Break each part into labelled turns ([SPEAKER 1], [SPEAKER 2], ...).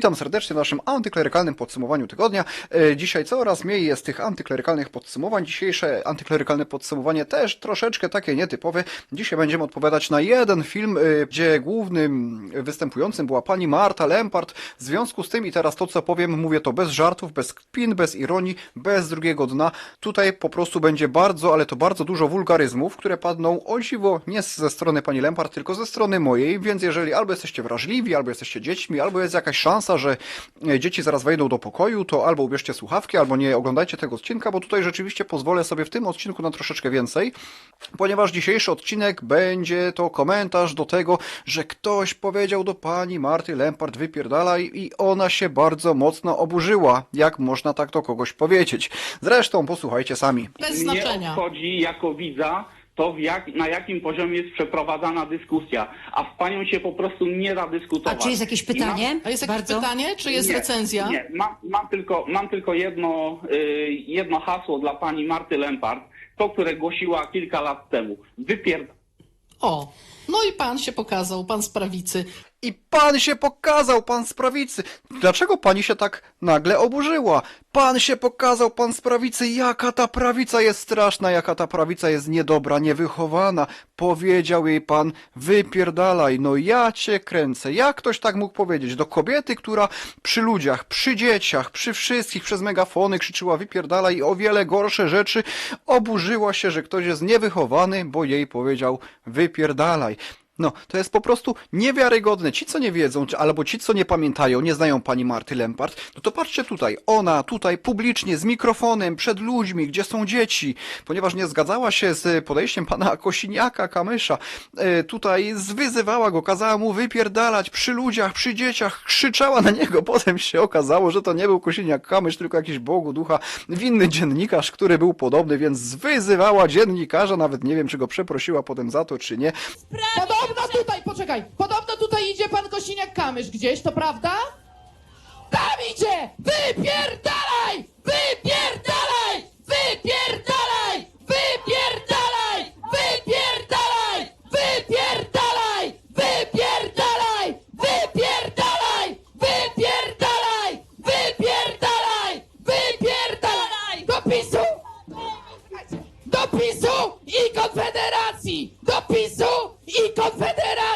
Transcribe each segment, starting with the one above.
[SPEAKER 1] Witam serdecznie w naszym antyklerykalnym podsumowaniu tygodnia. E, Dzisiaj coraz mniej jest tych antyklerykalnych podsumowań. Dzisiejsze antyklerykalne podsumowanie też troszeczkę takie nietypowe. Dzisiaj będziemy odpowiadać na jeden film, e, gdzie głównym występującym była pani Marta Lempart. W związku z tym i teraz to, co powiem, mówię to bez żartów, bez kpin, bez ironii, bez drugiego dna. Tutaj po prostu będzie bardzo, ale to bardzo dużo wulgaryzmów, które padną o dziwo nie ze strony pani Lempart, tylko ze strony mojej, więc jeżeli albo jesteście wrażliwi, albo jesteście dziećmi, albo jest jakaś szansa, że e, dzieci zaraz wejdą do pokoju, to albo ubierzcie słuchawki, albo nie oglądajcie tego odcinka, bo tutaj rzeczywiście pozwolę sobie w tym odcinku na troszeczkę więcej, ponieważ dzisiejszy odcinek będzie to komentarz do tego, że ktoś powiedział do pani Marty Lempart wypierdalaj i ona się bardzo mocno oburzyła. Jak można tak do kogoś powiedzieć? Zresztą posłuchajcie sami.
[SPEAKER 2] Bez znaczenia.
[SPEAKER 3] obchodzi jako widza to, w jak, na jakim poziomie jest przeprowadzana dyskusja, a z panią się po prostu nie da
[SPEAKER 4] A
[SPEAKER 3] dyskutować.
[SPEAKER 4] czy jest jakieś pytanie?
[SPEAKER 2] A jest jakieś
[SPEAKER 4] Bardzo?
[SPEAKER 2] pytanie, czy jest
[SPEAKER 3] nie,
[SPEAKER 2] recenzja?
[SPEAKER 3] Nie, mam, mam, tylko, mam tylko jedno, y, jedno hasło dla pani Marty Lempart, to, które głosiła kilka lat temu. Wypierd...
[SPEAKER 2] O, no i pan się pokazał, pan z prawicy.
[SPEAKER 1] I pan się pokazał, pan z prawicy. Dlaczego pani się tak nagle oburzyła? Pan się pokazał, pan z prawicy. Jaka ta prawica jest straszna, jaka ta prawica jest niedobra, niewychowana. Powiedział jej pan, wypierdalaj. No ja cię kręcę. Jak ktoś tak mógł powiedzieć? Do kobiety, która przy ludziach, przy dzieciach, przy wszystkich przez megafony krzyczyła wypierdalaj i o wiele gorsze rzeczy oburzyła się, że ktoś jest niewychowany, bo jej powiedział wypierdalaj. No, to jest po prostu niewiarygodne. Ci, co nie wiedzą, czy- albo ci, co nie pamiętają, nie znają pani Marty Lempart, no to patrzcie tutaj. Ona tutaj publicznie, z mikrofonem, przed ludźmi, gdzie są dzieci, ponieważ nie zgadzała się z podejściem pana Kosiniaka, Kamysza, e, tutaj zwyzywała go, kazała mu wypierdalać przy ludziach, przy dzieciach, krzyczała na niego. Potem się okazało, że to nie był Kosiniak Kamysz, tylko jakiś Bogu ducha, winny dziennikarz, który był podobny, więc zwyzywała dziennikarza, nawet nie wiem, czy go przeprosiła potem za to, czy nie.
[SPEAKER 5] Podobno tutaj, poczekaj, podobno tutaj idzie pan Kosiniak-Kamysz gdzieś, to prawda? Tam idzie! Wypierdalaj! Wypierdalaj! Wypierdalaj! Wypierdalaj! Wypierdalaj! Wypierdalaj! Wypierdalaj! Wypierdalaj! Wypierdalaj! Wypierdalaj! Wypierdalaj! Do PiSu! Do PiSu i Konfederacji! Do PiSu y confederado.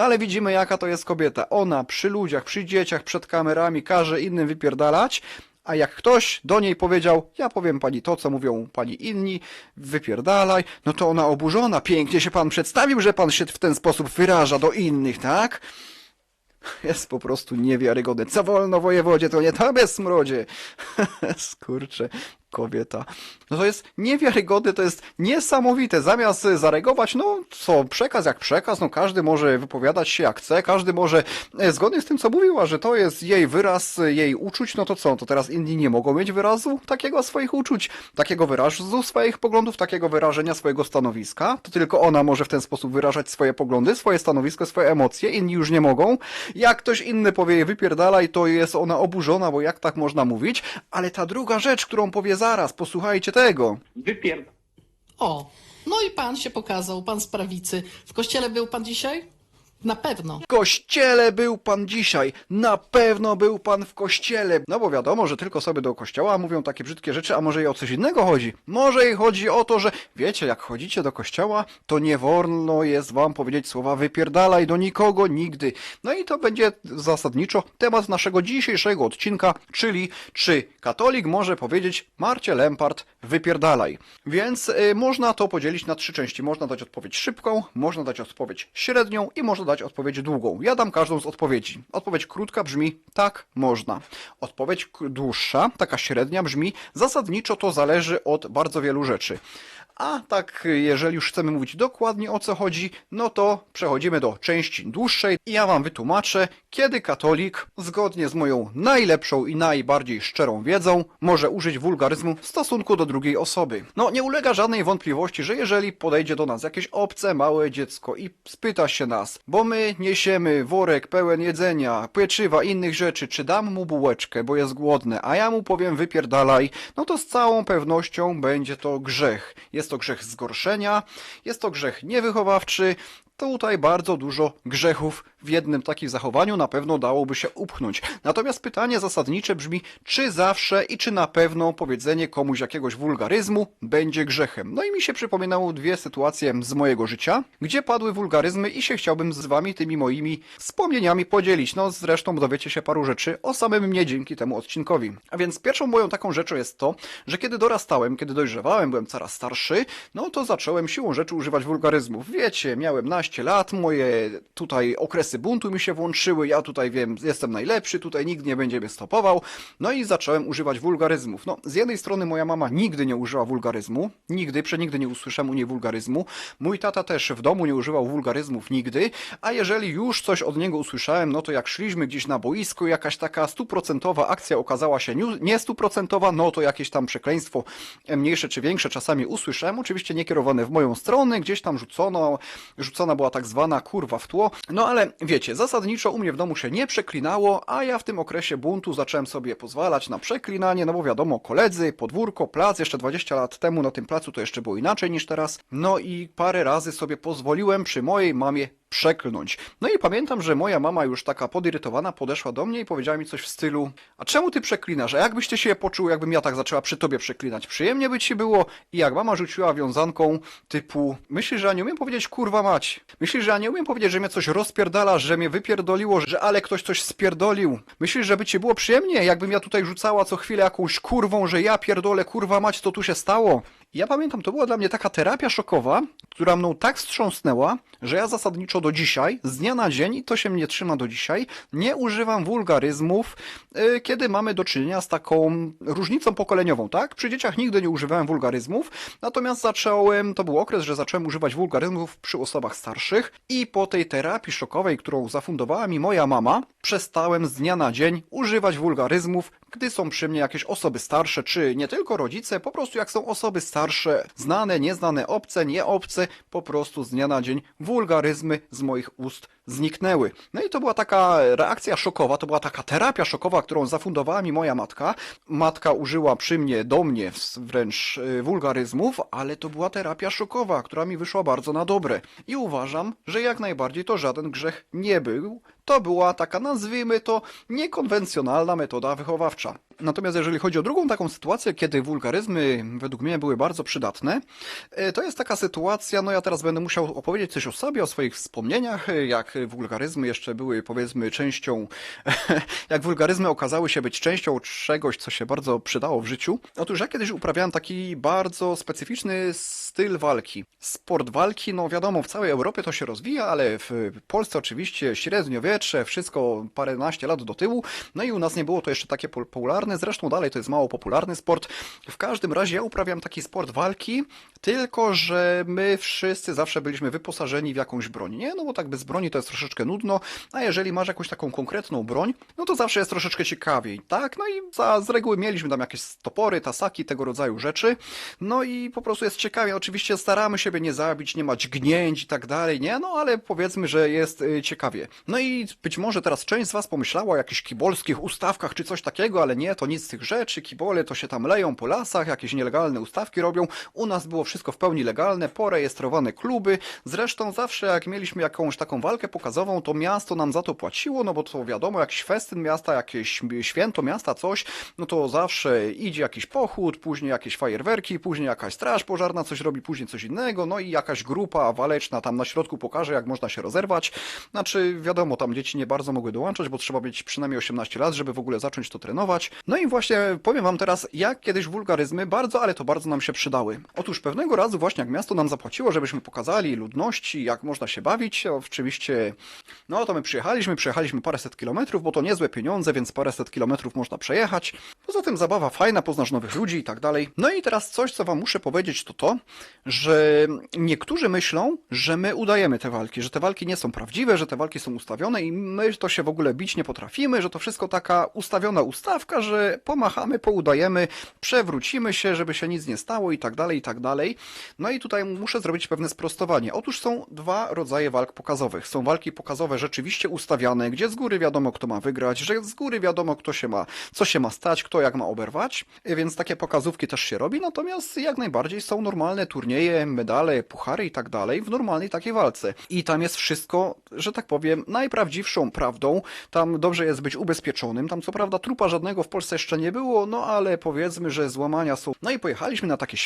[SPEAKER 1] No ale widzimy, jaka to jest kobieta. Ona przy ludziach, przy dzieciach, przed kamerami każe innym wypierdalać, a jak ktoś do niej powiedział, ja powiem pani to, co mówią pani inni, wypierdalaj, no to ona oburzona, pięknie się pan przedstawił, że pan się w ten sposób wyraża do innych, tak? Jest po prostu niewiarygodne. Co wolno wojewodzie, to nie tobie smrodzie. Skurcze, kobieta. No to jest niewiarygodne, to jest niesamowite. Zamiast zareagować, no co, przekaz jak przekaz, no każdy może wypowiadać się jak chce, każdy może, e, zgodnie z tym, co mówiła, że to jest jej wyraz, jej uczuć, no to co, to teraz inni nie mogą mieć wyrazu takiego swoich uczuć, takiego wyrazu swoich poglądów, takiego wyrażenia swojego stanowiska. To tylko ona może w ten sposób wyrażać swoje poglądy, swoje stanowisko, swoje emocje, inni już nie mogą. Jak ktoś inny powie jej wypierdalaj, to jest ona oburzona, bo jak tak można mówić? Ale ta druga rzecz, którą powie zaraz, posłuchajcie tego.
[SPEAKER 3] Wypierd...
[SPEAKER 2] O, no i pan się pokazał, pan z prawicy. W kościele był pan dzisiaj? Na pewno.
[SPEAKER 1] W kościele był pan dzisiaj. Na pewno był pan w kościele. No bo wiadomo, że tylko sobie do kościoła mówią takie brzydkie rzeczy, a może i o coś innego chodzi. Może i chodzi o to, że wiecie, jak chodzicie do kościoła, to nie wolno jest wam powiedzieć słowa wypierdalaj do nikogo nigdy. No i to będzie zasadniczo temat naszego dzisiejszego odcinka, czyli czy katolik może powiedzieć Marcie Lempart wypierdalaj. Więc y, można to podzielić na trzy części. Można dać odpowiedź szybką, można dać odpowiedź średnią i można dać odpowiedź długą. Ja dam każdą z odpowiedzi. Odpowiedź krótka brzmi tak, można. Odpowiedź dłuższa, taka średnia brzmi zasadniczo to zależy od bardzo wielu rzeczy. A tak, jeżeli już chcemy mówić dokładnie o co chodzi, no to przechodzimy do części dłuższej i ja wam wytłumaczę, kiedy katolik, zgodnie z moją najlepszą i najbardziej szczerą wiedzą, może użyć wulgaryzmu w stosunku do drugiej osoby. No, nie ulega żadnej wątpliwości, że jeżeli podejdzie do nas jakieś obce, małe dziecko i spyta się nas, bo my niesiemy worek pełen jedzenia, pieczywa, innych rzeczy, czy dam mu bułeczkę, bo jest głodny, a ja mu powiem wypierdalaj, no to z całą pewnością będzie to grzech. Jest to grzech zgorszenia, jest to grzech niewychowawczy, Tutaj bardzo dużo grzechów w jednym takim zachowaniu na pewno dałoby się upchnąć. Natomiast pytanie zasadnicze brzmi, czy zawsze i czy na pewno powiedzenie komuś jakiegoś wulgaryzmu będzie grzechem. No i mi się przypominało dwie sytuacje z mojego życia, gdzie padły wulgaryzmy i się chciałbym z wami tymi moimi wspomnieniami podzielić. No zresztą dowiecie się paru rzeczy o samym mnie dzięki temu odcinkowi. A więc pierwszą moją taką rzeczą jest to, że kiedy dorastałem, kiedy dojrzewałem, byłem coraz starszy, no to zacząłem siłą rzeczy używać wulgaryzmów. Wiecie, miałem naście lat, moje tutaj okresy buntu mi się włączyły, ja tutaj wiem, jestem najlepszy, tutaj nikt nie będzie mnie stopował, no i zacząłem używać wulgaryzmów. No, z jednej strony moja mama nigdy nie użyła wulgaryzmu, nigdy, przenigdy nie usłyszałem u niej wulgaryzmu, mój tata też w domu nie używał wulgaryzmów nigdy, a jeżeli już coś od niego usłyszałem, no to jak szliśmy gdzieś na boisku, jakaś taka stuprocentowa akcja okazała się nie stuprocentowa, no to jakieś tam przekleństwo e, mniejsze czy większe czasami usłyszałem, oczywiście nie kierowane w moją stronę, gdzieś tam rzucono, rzucona była tak zwana kurwa w tło, no ale wiecie, zasadniczo u mnie w domu się nie przeklinało, a ja w tym okresie buntu zacząłem sobie pozwalać na przeklinanie, no bo wiadomo, koledzy, podwórko, plac, jeszcze 20 lat temu na tym placu to jeszcze było inaczej niż teraz, no i parę razy sobie pozwoliłem przy mojej mamie przeklnąć. No i pamiętam, że moja mama już taka podirytowana podeszła do mnie i powiedziała mi coś w stylu A czemu ty przeklinasz? A jakbyście się poczuł, jakbym ja tak zaczęła przy tobie przeklinać? Przyjemnie by ci było? I jak mama rzuciła wiązanką typu Myślisz, że ja nie umiem powiedzieć kurwa mać? Myślisz, że ja nie umiem powiedzieć, że mnie coś rozpierdala, że mnie wypierdoliło, że ale ktoś coś spierdolił? Myślisz, żeby ci było przyjemnie, jakbym ja tutaj rzucała co chwilę jakąś kurwą, że ja pierdolę kurwa mać, to tu się stało? Ja pamiętam, to była dla mnie taka terapia szokowa, która mną tak wstrząsnęła, że ja zasadniczo do dzisiaj, z dnia na dzień, i to się mnie trzyma do dzisiaj, nie używam wulgaryzmów, yy, kiedy mamy do czynienia z taką różnicą pokoleniową, tak? Przy dzieciach nigdy nie używałem wulgaryzmów, natomiast zacząłem, to był okres, że zacząłem używać wulgaryzmów przy osobach starszych i po tej terapii szokowej, którą zafundowała mi moja mama, przestałem z dnia na dzień używać wulgaryzmów, gdy są przy mnie jakieś osoby starsze, czy nie tylko rodzice, po prostu jak są osoby starsze, znane, nieznane, obce, nieobce, po prostu z dnia na dzień wulgaryzmy z moich ust zniknęły. No i to była taka reakcja szokowa, to była taka terapia szokowa, którą zafundowała mi moja matka. Matka użyła przy mnie, do mnie wręcz y, wulgaryzmów, ale to była terapia szokowa, która mi wyszła bardzo na dobre. I uważam, że jak najbardziej to żaden grzech nie był. To była taka, nazwijmy to, niekonwencjonalna metoda wychowawcza. Natomiast jeżeli chodzi o drugą taką sytuację, kiedy wulgaryzmy według mnie były bardzo przydatne, e, to jest taka sytuacja, no ja teraz będę musiał opowiedzieć coś o sobie, o swoich wspomnieniach, e, jak wulgaryzmy jeszcze były powiedzmy częścią, jak wulgaryzmy okazały się być częścią czegoś, co się bardzo przydało w życiu. Otóż ja kiedyś uprawiałem taki bardzo specyficzny styl walki. Sport walki, no wiadomo, w całej Europie to się rozwija, ale w Polsce oczywiście średniowiecze, wszystko paręnaście lat do tyłu, no i u nas nie było to jeszcze takie popularne, zresztą dalej to jest mało popularny sport. W każdym razie ja uprawiam taki sport walki, tylko że my wszyscy zawsze byliśmy wyposażeni w jakąś broń, nie? No bo tak bez broni to jest troszeczkę nudno, a jeżeli masz jakąś taką konkretną broń, no to zawsze jest troszeczkę ciekawiej, tak? No i za, z reguły mieliśmy tam jakieś topory, tasaki, tego rodzaju rzeczy, no i po prostu jest ciekawie. Oczywiście staramy siebie nie zabić, nie mać gnięć i tak dalej, nie? No ale powiedzmy, że jest y, ciekawie. No i być może teraz część z Was pomyślała o jakichś kibolskich ustawkach czy coś takiego, ale nie, to nic z tych rzeczy. Kibole to się tam leją po lasach, jakieś nielegalne ustawki robią. U nas było wszystko w pełni legalne, porejestrowane kluby. Zresztą zawsze jak mieliśmy jakąś taką walkę pokazową, to miasto nam za to płaciło, no bo to wiadomo, jakiś festyn miasta, jakieś święto miasta, coś, no to zawsze idzie jakiś pochód, później jakieś fajerwerki, później jakaś straż pożarna coś robi, później coś innego, no i jakaś grupa waleczna tam na środku pokaże, jak można się rozerwać. Znaczy, wiadomo, tam dzieci nie bardzo mogły dołączać, bo trzeba mieć przynajmniej 18 lat, żeby w ogóle zacząć to trenować. No i właśnie powiem wam teraz, jak kiedyś wulgaryzmy bardzo, ale to bardzo nam się przydały. Otóż pewnego razu właśnie jak miasto nam zapłaciło, żebyśmy pokazali ludności, jak można się bawić, oczywiście No to my przyjechaliśmy, przejechaliśmy paręset kilometrów, bo to niezłe pieniądze, więc paręset kilometrów można przejechać. Poza tym zabawa fajna, poznasz nowych ludzi i tak dalej. No i teraz coś, co wam muszę powiedzieć, to to, że niektórzy myślą, że my udajemy te walki, że te walki nie są prawdziwe, że te walki są ustawione i my to się w ogóle bić nie potrafimy, że to wszystko taka ustawiona ustawka, że pomachamy, poudajemy, przewrócimy się, żeby się nic nie stało i tak dalej, i tak dalej. No i tutaj muszę zrobić pewne sprostowanie. Otóż są dwa rodzaje walk pokazowych. Są walki pokazowe rzeczywiście ustawiane, gdzie z góry wiadomo, kto ma wygrać, że z góry wiadomo, kto się ma, co się ma stać, kto jak ma oberwać, więc takie pokazówki też się robi, natomiast jak najbardziej są normalne turnieje, medale, puchary i tak dalej w normalnej takiej walce. I tam jest wszystko, że tak powiem, najprawdziwszą prawdą. Tam dobrze jest być ubezpieczonym. Tam co prawda trupa żadnego w Polsce jeszcze nie było, no ale powiedzmy, że złamania są. No i pojechaliśmy na takie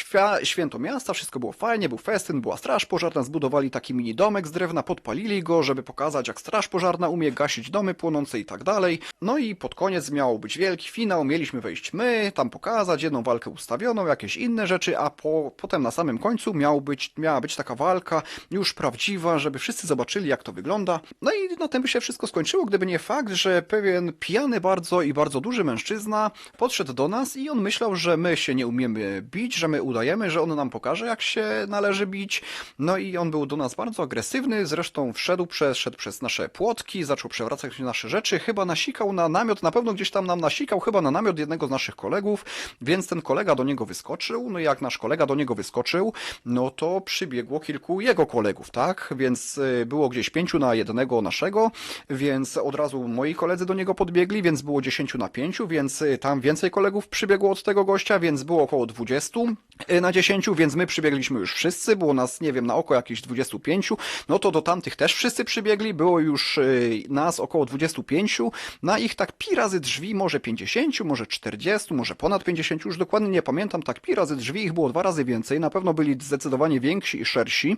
[SPEAKER 1] święto miasta, wszystko było fajnie, był festyn, była straż pożarna, zbudowali taki mini domek z drewna, podpalili go, żeby pokazać jak straż pożarna umie gasić domy płonące i tak dalej. No i pod koniec miał być wielki finał, mieliśmy wejść my, tam pokazać jedną walkę ustawioną, jakieś inne rzeczy, a po, potem na samym końcu miał być, miała być taka walka już prawdziwa, żeby wszyscy zobaczyli jak to wygląda. No i na tym by się wszystko skończyło, gdyby nie fakt, że pewien pijany bardzo i bardzo duży mężczyzna podszedł do nas i on myślał, że my się nie umiemy bić, że my udajemy, że on nam pokaże jak się należy bić. No i on był do nas bardzo agresywny, zresztą wszedł, przeszedł przez nasze płotki, zaczął przewracać nasze rzeczy, chyba nasikał na namiot, na pewno gdzieś tam nam nasikał, chyba na namiot jednego z naszych kolegów, więc ten kolega do niego wyskoczył, no i jak nasz kolega do niego wyskoczył, no to przybiegło kilku jego kolegów, tak? Więc y, było gdzieś pięciu na jednego naszego, więc od razu moi koledzy do niego podbiegli, więc było dziesięciu na pięciu, więc y, tam więcej kolegów przybiegło od tego gościa, więc było około dwudziestu y, na dziesięciu, więc my przybiegliśmy już wszyscy, było nas, nie wiem, na oko jakieś 25, no to do tamtych też wszyscy przybiegli, było już y, nas około 25, na ich tak pi razy drzwi, może 50, może 40, może ponad 50, już dokładnie nie pamiętam, tak pi razy drzwi, ich było dwa razy więcej, na pewno byli zdecydowanie więksi i szersi.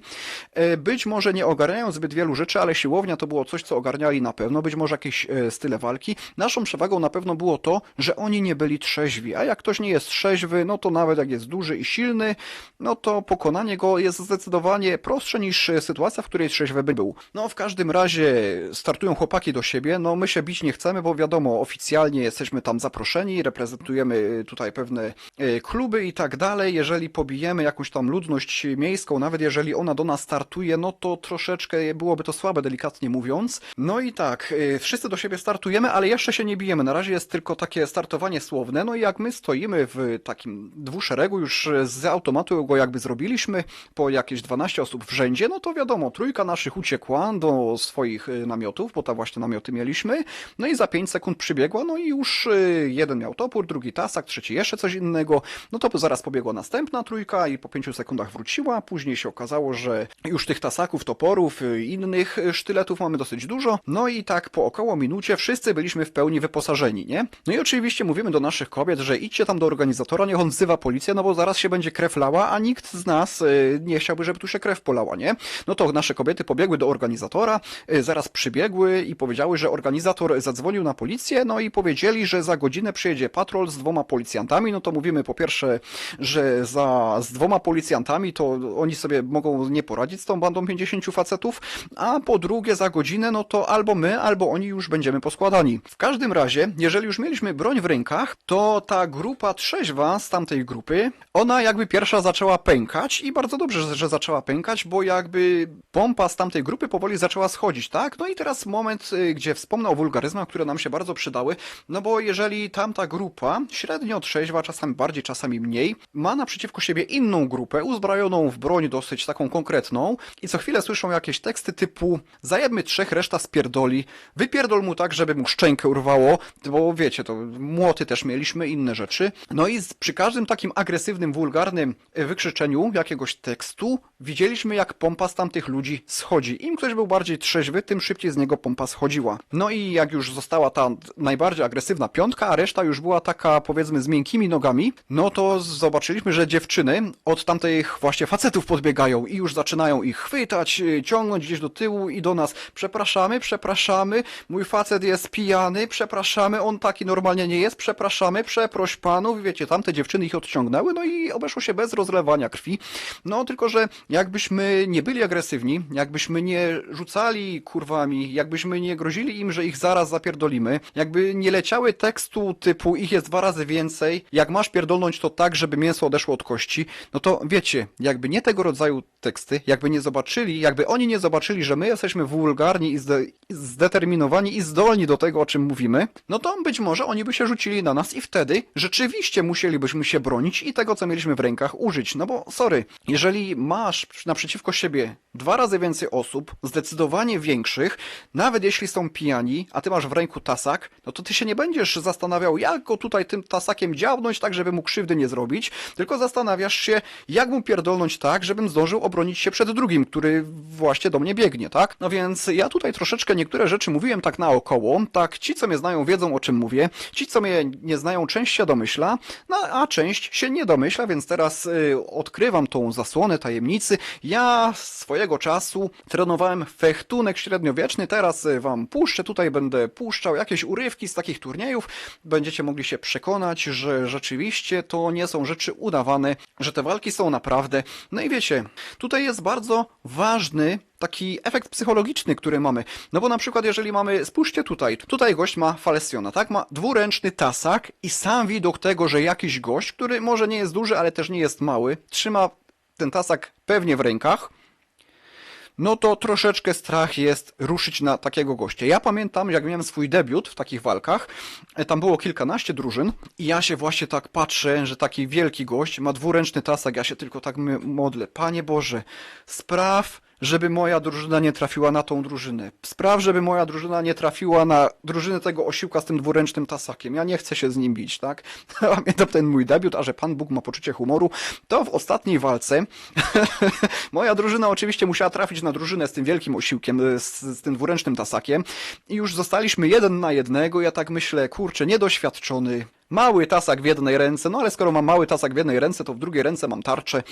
[SPEAKER 1] E, Być może nie ogarniają zbyt wielu rzeczy, ale siłownia to było coś, co ogarniali na pewno, być może jakieś e, style walki. Naszą przewagą na pewno było to, że oni nie byli trzeźwi, a jak ktoś nie jest trzeźwy, no to nawet jak jest duży i silny, no to pokonanie go jest zdecydowanie prostsze niż e, sytuacja, w której trzeźwy by był. No w każdym razie startują chłopaki do siebie, no my się bić nie chcemy, bo wiadomo, oficjalnie jesteśmy tam zaproszeni, reprezentujemy tutaj pewne e, kluby i tak dalej. Jeżeli pobijemy jakąś tam ludność miejską, nawet jeżeli ona do nas startuje, no to troszeczkę byłoby to słabe, delikatnie mówiąc. No i tak, e, wszyscy do siebie startujemy, ale jeszcze się nie bijemy. Na razie jest tylko takie startowanie słowne. No i jak my stoimy w takim dwuszeregu, już z automatu go jakby zrobiliśmy, po jakieś 12 osób w rzędzie, no to wiadomo, trójka naszych uciekła do swoich y, namiotów, bo tam właśnie namioty mieliśmy, no i za 5 sekund przybiegła, no i już y, jeden miał topór, drugi tasak, trzeci jeszcze coś innego, no to zaraz pobiegła następna trójka i po 5 sekundach wróciła, później się okazało, że już tych tasaków, toporów, y, innych sztyletów mamy dosyć dużo, no i tak po około minucie wszyscy byliśmy w pełni wyposażeni, nie? No i oczywiście mówimy do naszych kobiet, że idźcie tam do organizatora, niech on wzywa policję, no bo zaraz się będzie krew lała, a nikt z nas nie chciałby, żeby tu się krew polała, nie? No to nasze kobiety pobiegły do organizatora, y, zaraz przybiegły i powiedziały, że organizator zadzwonił na policję, no i powiedzieli, że za godzinę przyjedzie patrol z dwoma policjantami, no to mówimy po pierwsze, że za, z dwoma policjantami to oni sobie mogą nie poradzić z tą bandą 50 facetów, a po drugie za godzinę, no to albo my, albo oni już będziemy poskładani. W każdym razie, jeżeli już mieliśmy broń w rękach, to ta grupa trzeźwa z tamtej grupy, ona jakby pierwsza zaczęła pękać i bardzo dobrze, że, że zaczęła pękać, bo jakby pompa z tamtej grupy powoli zaczęła schodzić, tak? No i teraz moment, y, gdzie wspomnę o wulgaryzmach, które nam się bardzo przydały, no bo jeżeli tamta grupa, średnio trzeźwa, czasami bardziej, czasami mniej, ma naprzeciwko siebie inną grupę, uzbrojoną w broń dosyć taką konkretną i co chwilę słyszą jakieś teksty typu zajebmy trzech, reszta spierdoli, wypierdol mu tak, żeby mu szczękę urwało, bo wiecie, to młoty też mieliśmy, inne rzeczy. No i przy każdym takim agresywnym, wulgarnym e, wykrzyczeniu jakiegoś tekstu widzieliśmy, jak pompa z tamtych ludzi schodzi. Im ktoś był bardziej trzeźwy, tym szybciej z niego pompa schodziła. No i jak już została ta najbardziej agresywna piątka, a reszta już była taka, powiedzmy, z miękkimi nogami, no to zobaczyliśmy, że dziewczyny od tamtych właśnie facetów podbiegają i już zaczynają ich chwytać, y, ciągnąć gdzieś do tyłu i do nas. Przepraszamy, przepraszamy, mój facet jest pijany, przepraszamy, on taki normalnie nie jest, przepraszamy, przeproś panów. Wiecie, tamte dziewczyny ich odciągnęły, no i obeszło się bez rozlewania krwi. No tylko, że jakbyśmy nie byli agresywni, jakbyśmy nie rzucali rzucali kurwami, jakbyśmy nie grozili im, że ich zaraz zapierdolimy, jakby nie leciały tekstu typu ich jest dwa razy więcej, jak masz pierdolnąć to tak, żeby mięso odeszło od kości, no to wiecie, jakby nie tego rodzaju teksty, jakby nie zobaczyli, jakby oni nie zobaczyli, że my jesteśmy wulgarni i zde, i zdeterminowani i zdolni do tego, o czym mówimy, no to być może oni by się rzucili na nas i wtedy rzeczywiście musielibyśmy się bronić i tego, co mieliśmy w rękach, użyć. No bo, sorry, jeżeli masz naprzeciwko siebie dwa razy więcej osób, zdecydowanie większych, nawet jeśli są pijani, a ty masz w ręku tasak, no to ty się nie będziesz zastanawiał, jak go tutaj tym tasakiem dziabnąć tak, żeby mu krzywdy nie zrobić, tylko zastanawiasz się, jak mu pierdolnąć tak, żebym zdążył obronić się przed drugim, który właśnie do mnie biegnie, tak? No więc ja tutaj troszeczkę niektóre rzeczy mówiłem tak naokoło, tak ci, co mnie znają, wiedzą o czym mówię, ci, co mnie nie znają, część się domyśla, no a część się nie domyśla, więc teraz y, odkrywam tą zasłonę tajemnicy. Ja swojego czasu trenowałem fechtunek średniowieczny, teraz y, wam puszczę, tutaj będę puszczał jakieś urywki z takich turniejów, będziecie mogli się przekonać, że rzeczywiście to nie są rzeczy udawane, że te walki są naprawdę. No i wiecie, tutaj jest bardzo ważny taki efekt psychologiczny, który mamy. No bo na przykład jeżeli mamy, spójrzcie tutaj, tutaj gość ma falestiona, tak? Ma dwuręczny tasak i sam widok tego, że jakiś gość, który może nie jest duży, ale też nie jest mały, trzyma ten tasak pewnie w rękach, no to troszeczkę strach jest ruszyć na takiego gościa. Ja pamiętam, jak miałem swój debiut w takich walkach, e, tam było kilkanaście drużyn i ja się właśnie tak patrzę, że taki wielki gość ma dwuręczny tasak, ja się tylko tak modlę. Panie Boże, spraw, żeby moja drużyna nie trafiła na tą drużynę. Spraw, żeby moja drużyna nie trafiła na drużynę tego osiłka z tym dwuręcznym tasakiem. Ja nie chcę się z nim bić, tak? Pamiętam ten mój debiut, a że Pan Bóg ma poczucie humoru, to w ostatniej walce moja drużyna oczywiście musiała trafić na drużynę z tym wielkim osiłkiem, z, z tym dwuręcznym tasakiem i już zostaliśmy jeden na jednego. Ja tak myślę, kurczę, niedoświadczony, Mały tasak w jednej ręce, no ale skoro mam mały tasak w jednej ręce, to w drugiej ręce mam tarczę.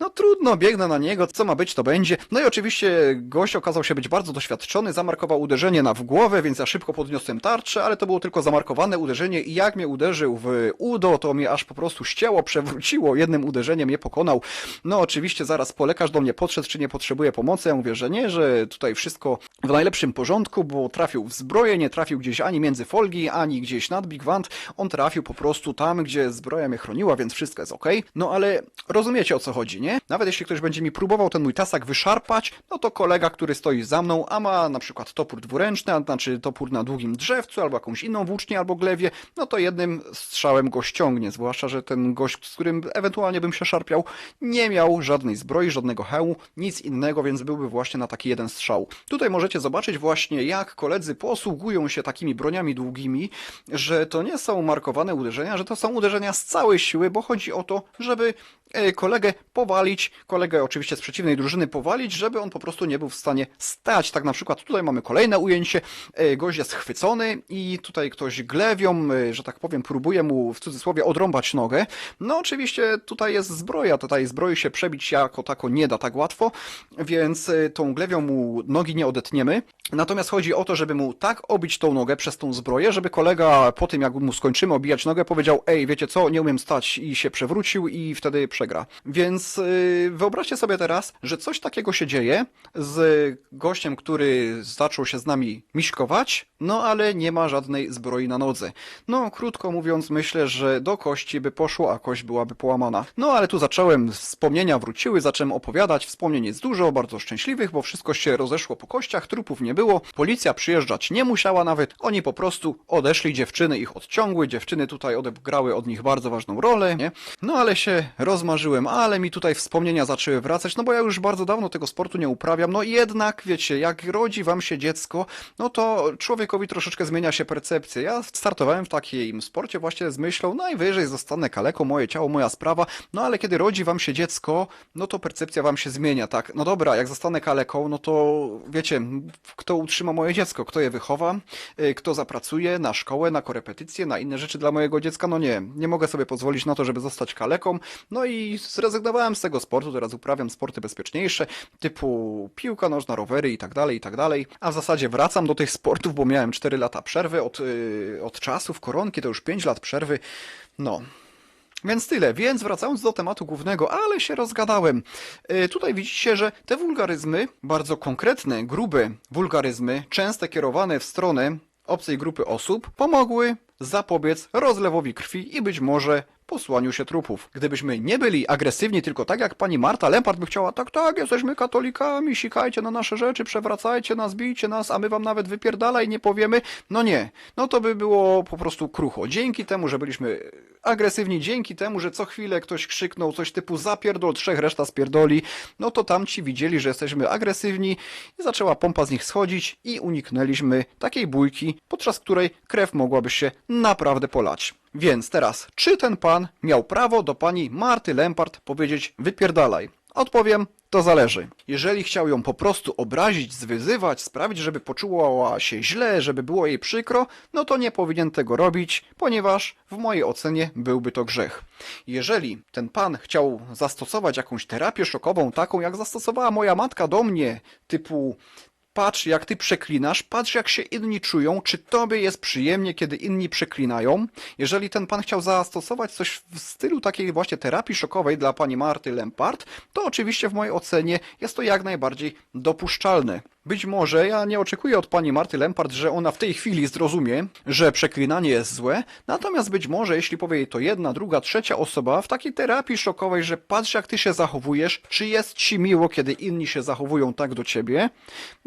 [SPEAKER 1] No trudno, biegnę na niego, co ma być, to będzie. No i oczywiście gość okazał się być bardzo doświadczony, zamarkował uderzenie na w głowę, więc ja szybko podniosłem tarczę, ale to było tylko zamarkowane uderzenie i jak mnie uderzył w udo, to mnie aż po prostu ścięło, przewróciło, jednym uderzeniem mnie pokonał. No oczywiście zaraz po lekarz do mnie podszedł, czy nie potrzebuje pomocy, ja mówię, że nie, że tutaj wszystko w najlepszym porządku, bo trafił w zbroję, nie trafił gdzieś ani między folgi, ani gdzieś nad Big Wand, on trafił po prostu tam, gdzie zbroja mnie chroniła, więc wszystko jest ok. No ale rozumiecie o co chodzi, nie? Nawet jeśli ktoś będzie mi próbował ten mój tasak wyszarpać, no to kolega, który stoi za mną, a ma na przykład topór dwuręczny, a znaczy topór na długim drzewcu, albo jakąś inną włócznię, albo glewie, no to jednym strzałem go ściągnie, zwłaszcza, że ten gość, z którym ewentualnie bym się szarpiał, nie miał żadnej zbroi, żadnego hełmu, nic innego, więc byłby właśnie na taki jeden strzał. Tutaj możecie zobaczyć właśnie, jak koledzy posługują się takimi broniami długimi, że to nie są markowane uderzenia, że to są uderzenia z całej siły, bo chodzi o to, żeby e, kolegę powalić, kolegę oczywiście z przeciwnej drużyny powalić, żeby on po prostu nie był w stanie stać. Tak na przykład tutaj mamy kolejne ujęcie, e, gość jest chwycony i tutaj ktoś glewią, e, że tak powiem, próbuje mu w cudzysłowie odrąbać nogę. No oczywiście tutaj jest zbroja, tutaj zbroi się przebić jako tako nie da tak łatwo, więc tą glewią mu nogi nie odetniemy. Natomiast chodzi o to, żeby mu tak obić tą nogę przez tą zbroję, żeby kolega po tym, jak mu skończymy obijać nogę, powiedział, ej, wiecie co, nie umiem stać i się przewrócił i wtedy przegra. Więc yy, wyobraźcie sobie teraz, że coś takiego się dzieje z gościem, który zaczął się z nami miśkować, no ale nie ma żadnej zbroi na nodze. No, krótko mówiąc, myślę, że do kości by poszło, a kość byłaby połamana. No, ale tu zacząłem, wspomnienia wróciły, zacząłem opowiadać, wspomnień jest dużo, bardzo szczęśliwych, bo wszystko się rozeszło po kościach, trupów nie było, policja przyjeżdżać nie musiała nawet, oni po prostu odeszli, dziewczyny ich odciągły, dziewczyny tutaj odegrały od nich bardzo ważną rolę, nie? No, ale się rozmarzyłem, ale mi tutaj wspomnienia zaczęły wracać, no bo ja już bardzo dawno tego sportu nie uprawiam, no jednak, wiecie, jak rodzi wam się dziecko, no to człowiekowi troszeczkę zmienia się percepcja. Ja startowałem w takim sporcie właśnie z myślą, najwyżej zostanę kaleką, moje ciało, moja sprawa, no ale kiedy rodzi wam się dziecko, no to percepcja wam się zmienia, tak? No dobra, jak zostanę kaleką, no to wiecie, kto utrzyma moje dziecko, kto je wychowa, y, kto zapracuje na szkołę, na korepetycje, na inne rzeczy dla mojego dziecka, no nie, nie mogę sobie pozwolić na to, żeby zostać kaleką, no i zrezygnowałem z tego sportu, teraz uprawiam sporty bezpieczniejsze, typu piłka nożna, rowery i tak dalej, i tak dalej, a w zasadzie wracam do tych sportów, bo miałem 4 lata przerwy od, yy, od czasów koronki, to już 5 lat przerwy, no... Więc tyle, więc wracając do tematu głównego, ale się rozgadałem. E, tutaj widzicie, że te wulgaryzmy, bardzo konkretne, grube wulgaryzmy, często kierowane w stronę obcej grupy osób, pomogły zapobiec rozlewowi krwi i być może posłaniu się trupów. Gdybyśmy nie byli agresywni, tylko tak jak pani Marta Lempart by chciała, tak, tak, jesteśmy katolikami, sikajcie na nasze rzeczy, przewracajcie nas, bijcie nas, a my wam nawet wypierdalaj nie powiemy, no nie, no to by było po prostu krucho. Dzięki temu, że byliśmy agresywni, dzięki temu, że co chwilę ktoś krzyknął coś typu zapierdol, trzech reszta spierdoli, no to tamci widzieli, że jesteśmy agresywni i zaczęła pompa z nich schodzić i uniknęliśmy takiej bójki, podczas której krew mogłaby się naprawdę polać. Więc teraz, czy ten pan miał prawo do pani Marty Lempart powiedzieć wypierdalaj? Odpowiem, to zależy. Jeżeli chciał ją po prostu obrazić, zwyzywać, sprawić, żeby poczuła się źle, żeby było jej przykro, no to nie powinien tego robić, ponieważ w mojej ocenie byłby to grzech. Jeżeli ten pan chciał zastosować jakąś terapię szokową, taką jak zastosowała moja matka do mnie, typu Patrz, jak ty przeklinasz, patrz, jak się inni czują, czy tobie jest przyjemnie, kiedy inni przeklinają. Jeżeli ten pan chciał zastosować coś w stylu takiej właśnie terapii szokowej dla pani Marty Lempart, to oczywiście w mojej ocenie jest to jak najbardziej dopuszczalne. Być może ja nie oczekuję od pani Marty Lempart, że ona w tej chwili zrozumie, że przeklinanie jest złe, natomiast być może jeśli powie jej to jedna, druga, trzecia osoba w takiej terapii szokowej, że patrz jak ty się zachowujesz, czy jest ci miło, kiedy inni się zachowują tak do ciebie,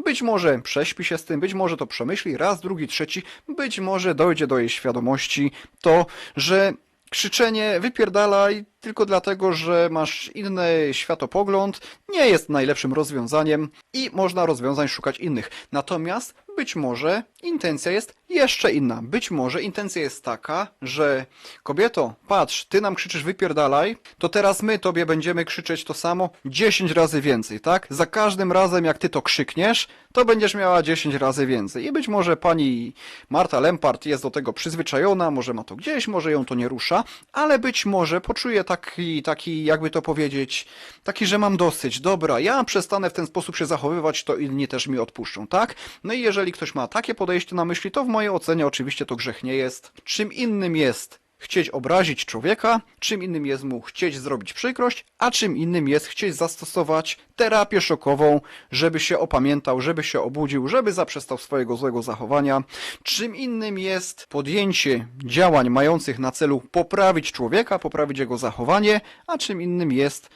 [SPEAKER 1] być może prześpi się z tym, być może to przemyśli raz, drugi, trzeci, być może dojdzie do jej świadomości to, że krzyczenie wypierdalaj tylko dlatego, że masz inny światopogląd, nie jest najlepszym rozwiązaniem i można rozwiązań szukać innych. Natomiast być może intencja jest jeszcze inna. Być może intencja jest taka, że kobieto, patrz, ty nam krzyczysz wypierdalaj, to teraz my tobie będziemy krzyczeć to samo 10 razy więcej, tak? Za każdym razem jak ty to krzykniesz, to będziesz miała 10 razy więcej. I być może pani Marta Lempart jest do tego przyzwyczajona, może ma to gdzieś, może ją to nie rusza, ale być może poczuje taki, taki, jakby to powiedzieć, taki, że mam dosyć, dobra, ja przestanę w ten sposób się zachowywać, to inni też mi odpuszczą, tak? No i jeżeli ktoś ma takie podejście na myśli, to w mojej ocenie oczywiście to grzech nie jest. Czym innym jest chcieć obrazić człowieka, czym innym jest mu chcieć zrobić przykrość, a czym innym jest chcieć zastosować terapię szokową, żeby się opamiętał, żeby się obudził, żeby zaprzestał swojego złego zachowania. Czym innym jest podjęcie działań mających na celu poprawić człowieka, poprawić jego zachowanie, a czym innym jest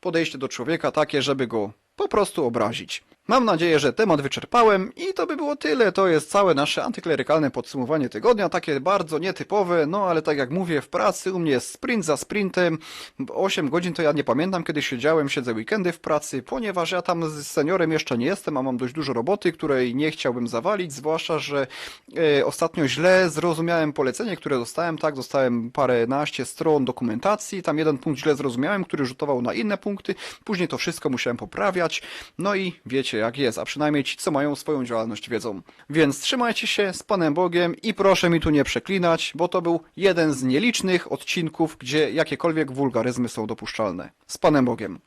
[SPEAKER 1] podejście do człowieka takie, żeby go po prostu obrazić. Mam nadzieję, że temat wyczerpałem i to by było tyle. To jest całe nasze antyklerykalne podsumowanie tygodnia, takie bardzo nietypowe, no ale tak jak mówię, w pracy u mnie jest sprint za sprintem. 8 godzin to ja nie pamiętam, kiedy siedziałem, siedzę weekendy w pracy, ponieważ ja tam z seniorem jeszcze nie jestem, a mam dość dużo roboty, której nie chciałbym zawalić, zwłaszcza, że e, ostatnio źle zrozumiałem polecenie, które dostałem, tak, dostałem paręnaście stron dokumentacji, tam jeden punkt źle zrozumiałem, który rzutował na inne punkty, później to wszystko musiałem poprawiać, no i wiecie jak jest, a przynajmniej ci, co mają swoją działalność wiedzą. Więc trzymajcie się z Panem Bogiem i proszę mi tu nie przeklinać, bo to był jeden z nielicznych odcinków, gdzie jakiekolwiek wulgaryzmy są dopuszczalne. Z Panem Bogiem.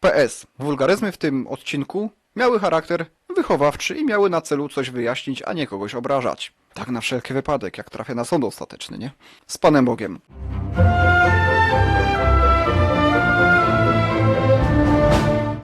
[SPEAKER 1] PS. Wulgaryzmy w tym odcinku miały charakter wychowawczy i miały na celu coś wyjaśnić, a nie kogoś obrażać. Tak na wszelki wypadek, jak trafię na sąd ostateczny, nie? Z Panem Bogiem.